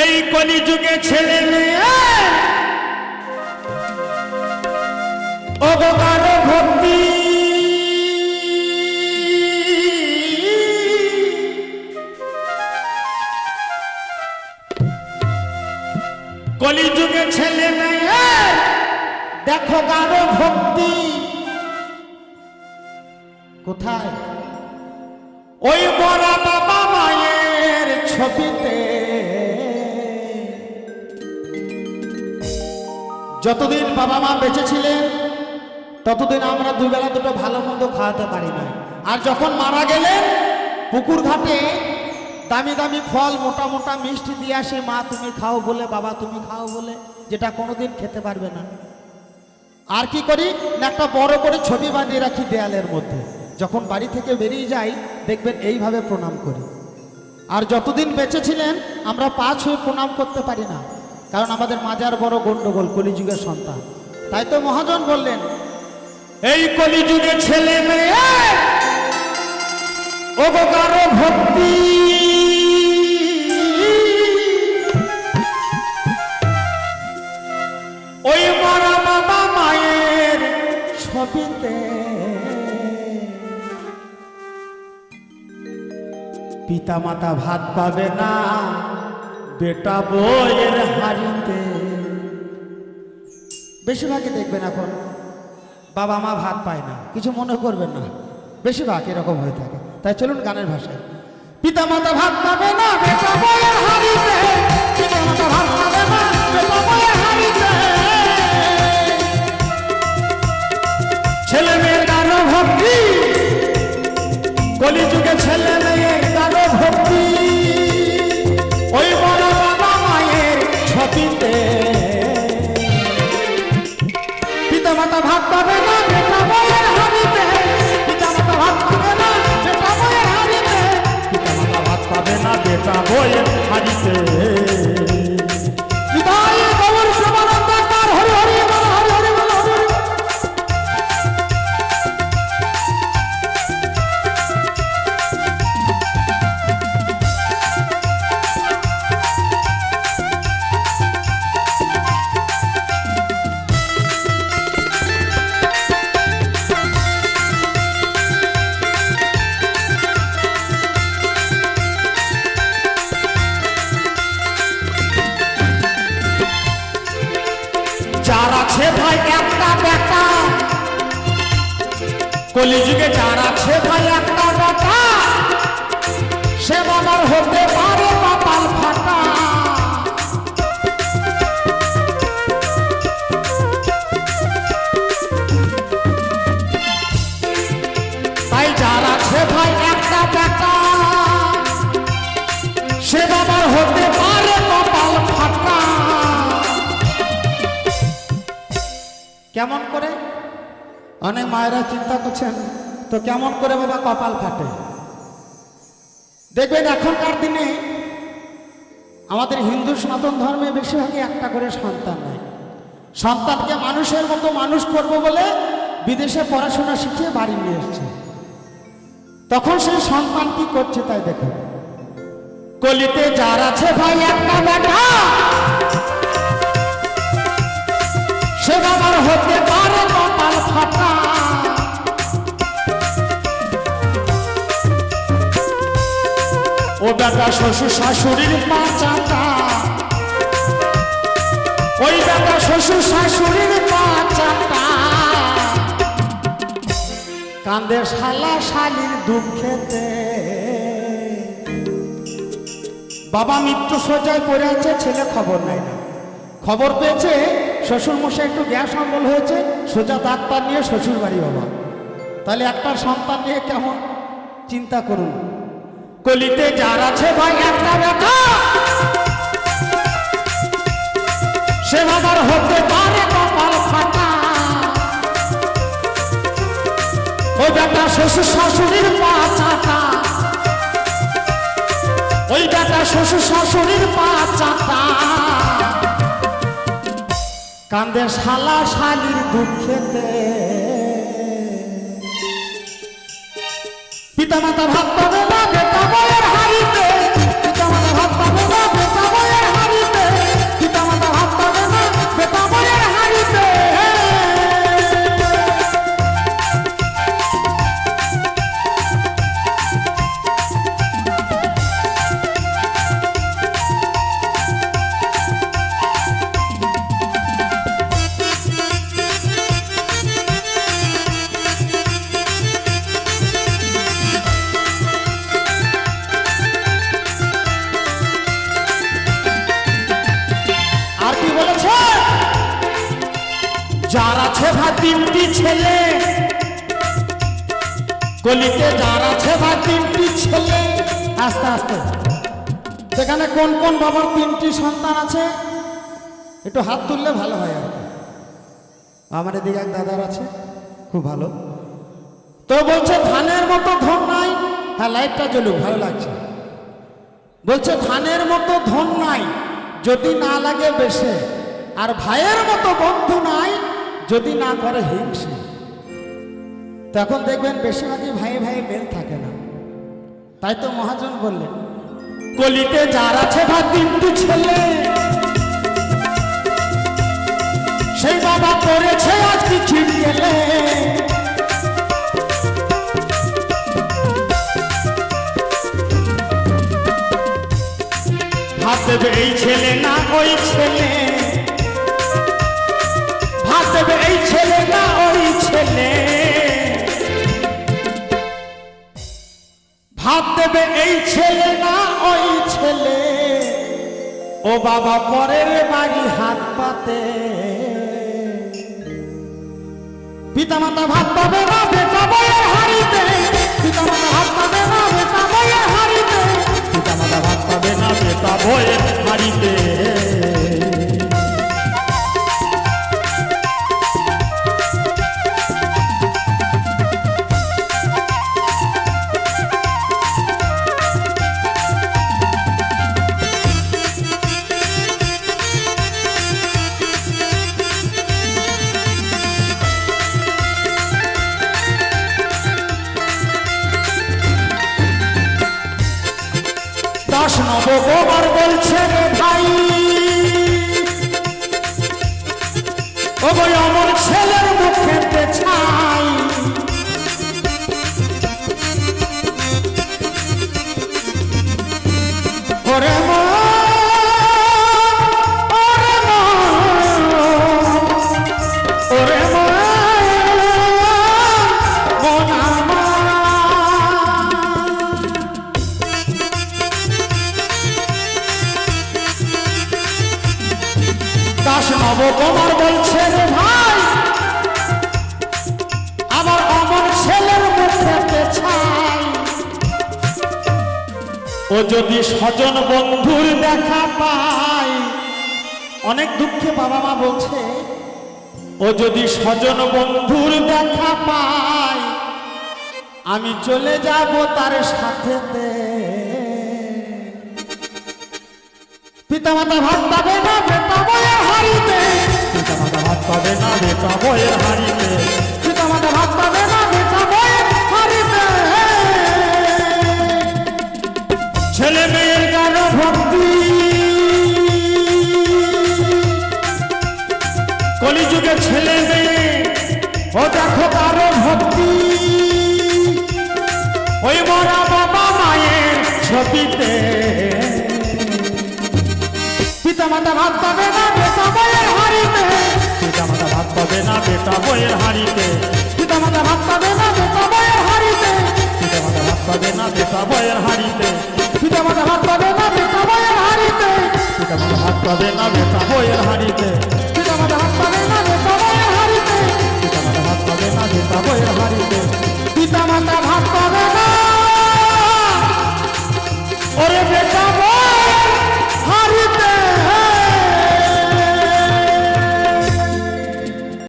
এই কলিযুগে ছেলে মেয়ে অবকার ভক্তি। কলিযুগে ছেলে মেয়ে, দেখো গারো ভক্তি। কোথায়? ওই বড় বাবা মায়ের ছবিতে যতদিন বাবা মা বেঁচে ছিলেন, ততদিন আমরা দুবেলা দুটো ভালো মন্দ খাওয়াতে পারি না আর যখন মারা গেলেন, পুকুর ঘাটে দামি দামি ফল, মোটা মোটা মিষ্টি দিয়ে আসে, মা, তুমি খাও বলে, বাবা, তুমি খাও বলে, যেটা কোনোদিন খেতে পারবে না। আর কি করি? একটা বড় করে ছবি বাঁধিয়ে রাখি দেয়ালের মধ্যে। যখন বাড়ি থেকে বেরিয়ে যাই, দেখবেন এইভাবে প্রণাম করি। আর যতদিন বেঁচে ছিলেন, আমরা পা ছুঁয়ে প্রণাম করতে পারি না। কারণ আমাদের মাজার বড় গন্ডগোল, কলিযুগের সন্তান। তাই তো মহাজন বললেন, এই কলিযুগে ছেলে মেয়ে, ওগো ভক্তি। ওই মরা বাবা মায়ের ছবিতে পিতা মাতা ভাত পাবে না। বেটা বইয়ের হাড়িতে। বেশিরভাগই দেখবেন এখন বাবা মা ভাত পায় না, কিছু মনে করবেন না। বেশিরভাগ এরকম হয়ে থাকে। তাই চলুন গানের ভাষায়। পিতা মাতা ভাত পাবে না, বেটা বইয়ের হাড়িতে। পিতা মাতা ভাত পাবে না। পিতা মাতা ভাত পাবে না বেটা বয়ের হাড়িতে। পিতামাতা ভাত পাবে না বেটা বয়ের হাড়িতে। পিতামাতা ভাত পাবে না, বেটা বয়ের হাড়িতে। কলিযুগে যার আছে ভাই, একটা বেটা সে বাবার হতে পারে কপাল ফাটা। তাই যার আছে ভাই, একটা বেটা সে বাবার হতে পারে কপাল ফাটা। কেমন করে? অনেক মায়েরা চিন্তা করছেন, তো কেমন করে বাবা কপাল ফাটে? দেখবেন এখনকার দিনে আমাদের হিন্দু সনাতন ধর্মে বেশিরভাগই একটা করে সন্তান নেয় সন্তানকে মানুষের মতো মানুষ করব বলে বিদেশে পড়াশোনা শিখিয়ে বাড়ি নিয়ে এসছে। তখন সেই সন্তান কি করছে তাই দেখুন। কলিতে যার আছে ভাই, একটা বেটা সে বাবার হতে পারে কপাল ফাটা ও বেটা শ্বশুর শাশুড়ির পাচাটা ওই বেটা শ্বশুর শাশুড়ির পাচাটা কান্দে শালা শালির দুঃখেতে বাবা মৃত্যু সোজায় পড়ে আছে, ছেলে খবর নেয় খবর পেয়েছে শ্বশুর মশাই একটু গ্যাস অম্বল হয়েছে, সোজা ডাক্তার নিয়ে শ্বশুর বাড়ি বাবা। তাহলে একটা সন্তান নিয়ে কেমন চিন্তা করুন? কলিতে যার আছে ভাই একটা বেটা। সে হতে পারে কপাল ফাটা। ওই বেটা শ্বশুর শাশুড়ির পাচাটা ওই বেটা শ্বশুর শাশুড়ির পাচাটা কান্দে শালা শালির দুঃখেতে পিতা মাতা পাবে না তিনটি ছেলে। কলিতে যার আছে তিনটি ছেলে। আস্তে আস্তে। সেখানে কোন কোন বাবার তিনটি সন্তান আছে? একটু হাত তুললে ভালো হয় আর আমার এদিকে এক দাদার আছে, খুব ভালো। তো বলছে, ধানের মতো ধন নাই। হ্যাঁ লাইটটা জ্বলুক, ভালো লাগছে। বলছে, ধানের মতো ধন নাই, যদি না লাগে বেশে। আর ভাইয়ের মতো বন্ধু নাই যদি না করে হিংসে, তখন দেখবেন বেশিরভাগই ভাই ভাই মেল থাকে না। তাই তো মহাজন বললেন, কলিতে যার আছে বা ছেলে, সেই বাবা করেছে আজ কিছু গেলে এই ছেলে না ওই ছেলে। দেবে দেবে এই ছেলে না ওই ছেলে। ও বাবা পরের বাড়ি হাত পাতে। পিতা মাতা ভাত পাবে না ও যদি স্বজন বন্ধুর দেখা পায়, অনেক দুঃখে বাবা মা বলছে, ও যদি স্বজন বন্ধুর দেখা পায়, আমি চলে যাব তার সাথেতে পিতামাতা ভাত পাবে না, বেটা বইয়ের হাড়িতে পিতামাতা ভাত পাবে না, বেটা বইয়ের হাড়িতে পিতামাতা ভাত পাবে না ছেলে মেয়ে ও দেখো কারও ভক্তি। ওই মরা বাবা মায়ের ছবিতে। পিতা মাতা ভাত পাবে না বেটা বইয়ের হাড়িতে। পিতা মাতা ভাত পাবে না বেটা বইয়ের হাড়িতে। পিতা মাতা ভাত পাবে না বেটা বইয়ের হাড়িতে। পিতা মাতা ভাত পাবে না বেটা বইয়ের হাড়িতে। পিতা মাতা ভাত পাবে না বেটা বইয়ের হাড়িতে। পিতা মাতা ভাত পাবে না বেটা বইয়ের হাড়িতে।